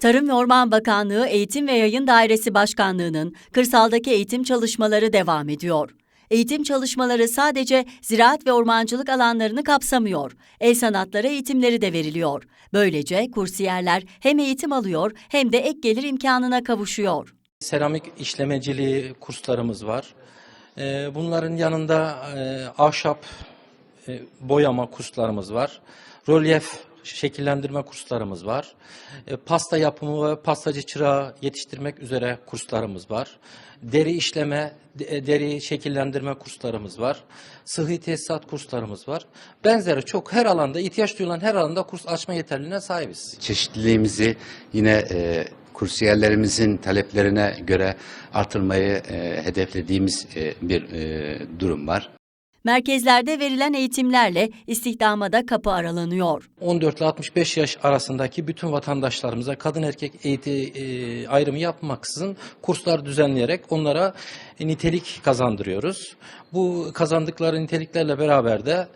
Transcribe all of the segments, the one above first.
Tarım ve Orman Bakanlığı Eğitim ve Yayın Dairesi Başkanlığı'nın kırsaldaki eğitim çalışmaları devam ediyor. Eğitim çalışmaları sadece ziraat ve ormancılık alanlarını kapsamıyor. El sanatları eğitimleri de veriliyor. Böylece kursiyerler hem eğitim alıyor hem de ek gelir imkanına kavuşuyor. Seramik işlemeciliği kurslarımız var. Ee, Bunların yanında e, ahşap e, boyama kurslarımız var. Rölyef şekillendirme kurslarımız var. E, Pasta yapımı ve pastacı çırağı yetiştirmek üzere kurslarımız var. Deri işleme, de- deri şekillendirme kurslarımız var. Sıhhi tesisat kurslarımız var. Benzeri çok her alanda, ihtiyaç duyulan her alanda kurs açma yeterliliğine sahibiz. çeşitliliğimizi yine e, kursiyerlerimizin taleplerine göre artırmayı e, hedeflediğimiz e, bir e, durum var. Merkezlerde verilen eğitimlerle istihdama da kapı aralanıyor. 14 ile 65 yaş arasındaki bütün vatandaşlarımıza kadın erkek eğitim ayrımı yapmaksızın kurslar düzenleyerek onlara nitelik kazandırıyoruz. Bu kazandıkları niteliklerle beraber de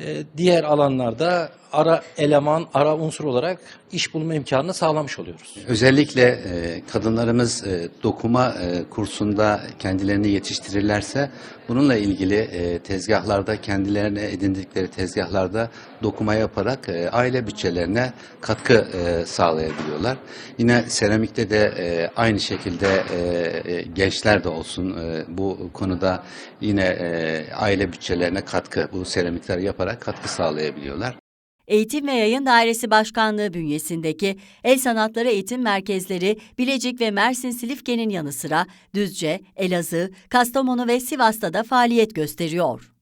e, diğer alanlarda ara eleman, ara unsur olarak iş bulma imkanını sağlamış oluyoruz. Özellikle e, kadınlarımız e, dokuma e, kursunda kendilerini yetiştirirlerse bununla ilgili e, tezgahlarda kendilerine edindikleri tezgahlarda dokuma yaparak e, aile bütçelerine katkı e, sağlayabiliyorlar. Yine seramikte de e, aynı şekilde e, e, gençler de olsun e, bu konuda yine e, aile bütçelerine katkı bu seramikler yaparak katkı sağlayabiliyorlar. Eğitim ve Yayın Dairesi Başkanlığı bünyesindeki El Sanatları Eğitim Merkezleri Bilecik ve Mersin Silifke'nin yanı sıra Düzce, Elazığ, Kastamonu ve Sivas'ta da faaliyet gösteriyor.